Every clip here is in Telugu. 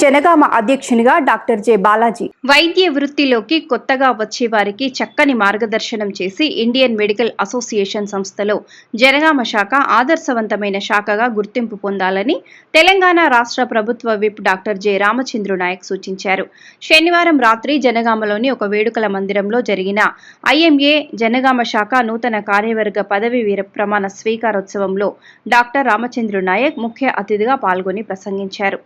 జనగామ అధ్యక్షునిగా డాక్టర్ జె బాలాజీ. వైద్య వృత్తిలోకి కొత్తగా వచ్చే వారికి చక్కని మార్గదర్శనం చేసి ఇండియన్ మెడికల్ అసోసియేషన్ సంస్థలో జనగామ శాఖ ఆదర్శవంతమైన శాఖగా గుర్తింపు పొందాలని తెలంగాణ రాష్ట్ర ప్రభుత్వ whip doctor J Ramachandru Nayak సూచించారు. శనివారం రాత్రి జనగామలోని ఒక వేడుకల మందిరంలో జరిగిన ఐఎంఏ జనగామ శాఖ నూతన కార్యవర్గ పదవి వీర ప్రమాణ స్వీకారోత్సవంలో డాక్టర్ రామచంద్రు నాయక్ ముఖ్య అతిథిగా పాల్గొని ప్రసంగించారు.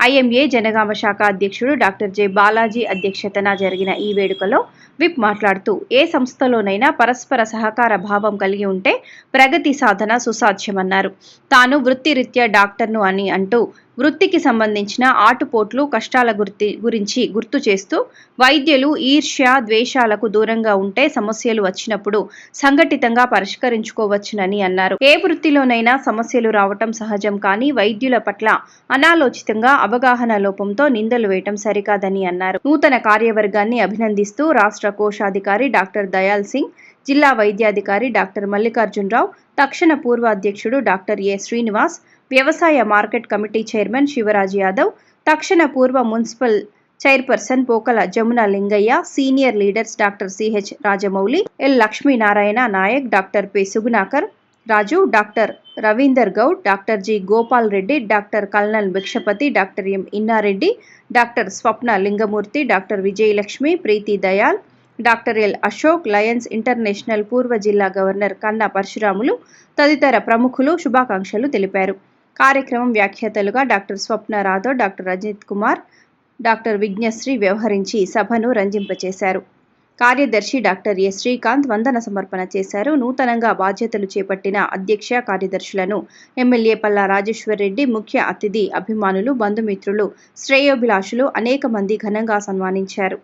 ఐఎంఏ జనగామ శాఖ అధ్యక్షుడు డాక్టర్ జె బాలాజీ అధ్యక్షతన జరిగిన ఈ వేడుకలో విప్ మాట్లాడుతూ ఏ సంస్థలోనైనా పరస్పర సహకార భావం కలిగి ఉంటే ప్రగతి సాధన సుసాధ్యమన్నారు. తాను వృత్తిరీత్యా డాక్టర్ను అని అంటూ వృత్తికి సంబంధించిన ఆటుపోట్లు కష్టాల గుర్తి గురించి గుర్తు చేస్తూ వైద్యులు ఈర్ష్య ద్వేషాలకు దూరంగా ఉంటే సమస్యలు వచ్చినప్పుడు సంఘటితంగా పరిష్కరించుకోవచ్చునని అన్నారు. ఏ వృత్తిలోనైనా సమస్యలు రావటం సహజం కానీ వైద్యుల పట్ల అనాలోచితంగా అవగాహన లోపంతో నిందలు వేయటం సరికాదని అన్నారు. నూతన కార్యవర్గాన్ని అభినందిస్తూ రాష్ట్ర కోశాధికారి డాక్టర్ దయాల్ సింగ్ జిల్లా వైద్యాధికారి డాక్టర్ మల్లికార్జునరావు తక్షణ పూర్వ అధ్యక్షుడు డాక్టర్ ఏ శ్రీనివాస్ వ్యవసాయ market committee chairman Shivraj Yadav తక్షణ పూర్వ municipal chairperson Pokala Jamuna Lingaiah senior leaders doctor CH Rajamouli L Lakshminarayana Nayak doctor P Sugunakar Raju doctor Ravinder Goud doctor G Gopal Reddy doctor colonel Bhikshapathi doctor M Innareddy doctor Swapna Lingamurthy doctor Vijayalakshmi Preethi Dayal doctor L Ashok lions international పూర్వ జిల్లా గవర్నర్ కన్నా పరశురాములు తదితర ప్రముఖులు శుభాకాంక్షలు తెలిపారు. కార్యక్రమం వ్యాఖ్యాతలుగా doctor Swapna Rathod doctor Rajith Kumar doctor Vignasri వ్యవహరించి సభను రంజింపచేశారు. కార్యదర్శి డాక్టర్ ఎస్ శ్రీకాంత్ వందన సమర్పణ చేశారు. నూతనంగా బాధ్యతలు చేపట్టిన అధ్యక్ష కార్యదర్శులను ఎమ్మెల్యే పల్లా రాజేశ్వర్ రెడ్డి ముఖ్య అతిథి అభిమానులు బంధుమిత్రులు శ్రేయోభిలాషులు అనేక మంది ఘనంగా సన్మానించారు.